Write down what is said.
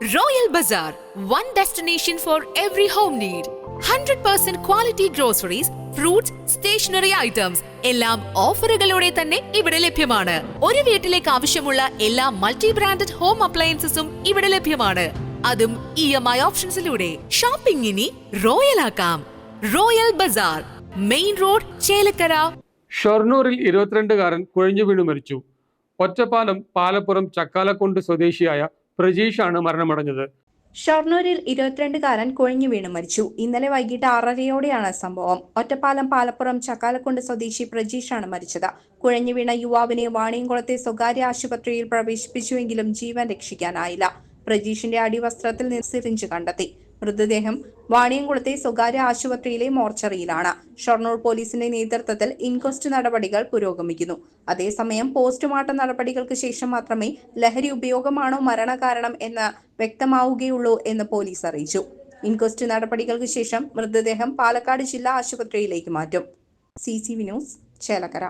Royal Bazaar, one destination for every home need. 100% quality groceries, fruits, stationery items. എല്ലാം ഓഫറുകളോടെ തന്നെ ഇവിടെ ലഭ്യമാണ്. ഒരു വീട്ടിലേക്ക് ആവശ്യമുള്ള എല്ലാ മൾട്ടി ബ്രാൻഡഡ് ഹോം അപ്ലയൻസസും ഇവിടെ ലഭ്യമാണ്. അതും ഇ എം ഐ ഓപ്ഷൻസിലൂടെ ഷോപ്പിംഗ് ഇനി റോയൽ ആക്കാം. Royal bazaar main road Chelakkara. ഷൊർണൂറിൽ ഇരുപത്തിരണ്ടുകാരൻ കുഴഞ്ഞു വീണു മരിച്ചു. ഒറ്റപ്പാലം പാലപ്പുറം ചക്കാലക്കുണ്ട് സ്വദേശിയായ പ്രജീഷാണ് മരണമടഞ്ഞത്. ഷൊർണൂരിൽ ഇരുപത്തിരണ്ടുകാരൻ കുഴഞ്ഞു വീണ് മരിച്ചു. ഇന്നലെ വൈകിട്ട് ആറരയോടെയാണ് സംഭവം. ഒറ്റപ്പാലം പാലപ്പുറം ചക്കാലക്കുണ്ട് സ്വദേശി പ്രജീഷാണ് മരിച്ചത്. കുഴഞ്ഞു വീണ യുവാവിനെ വാണിയംകുളത്തെ സ്വകാര്യ ആശുപത്രിയിൽ പ്രവേശിപ്പിച്ചുവെങ്കിലും ജീവൻ രക്ഷിക്കാനായില്ല. പ്രജീഷിന്റെ അടിവസ്ത്രത്തിൽ നിന്ന് സിറിഞ്ച് കണ്ടെത്തി. മൃതദേഹം വാണിയംകുളത്തെ സ്വകാര്യ ആശുപത്രിയിലെ മോർച്ചറിയിലാണ്. ഷൊർണൂർ പോലീസിന്റെ നേതൃത്വത്തിൽ ഇൻക്വസ്റ്റ് നടപടികൾ പുരോഗമിക്കുന്നു. അതേസമയം പോസ്റ്റ്മോർട്ടം നടപടികൾക്ക് ശേഷം മാത്രമേ ലഹരി ഉപയോഗമാണോ മരണകാരണം എന്ന് വ്യക്തമാവുകയുള്ളൂ എന്ന് പോലീസ് അറിയിച്ചു. ഇൻക്വസ്റ്റ് നടപടികൾക്ക് ശേഷം മൃതദേഹം പാലക്കാട് ജില്ലാ ആശുപത്രിയിലേക്ക് മാറ്റും. C C V news Chelakkara.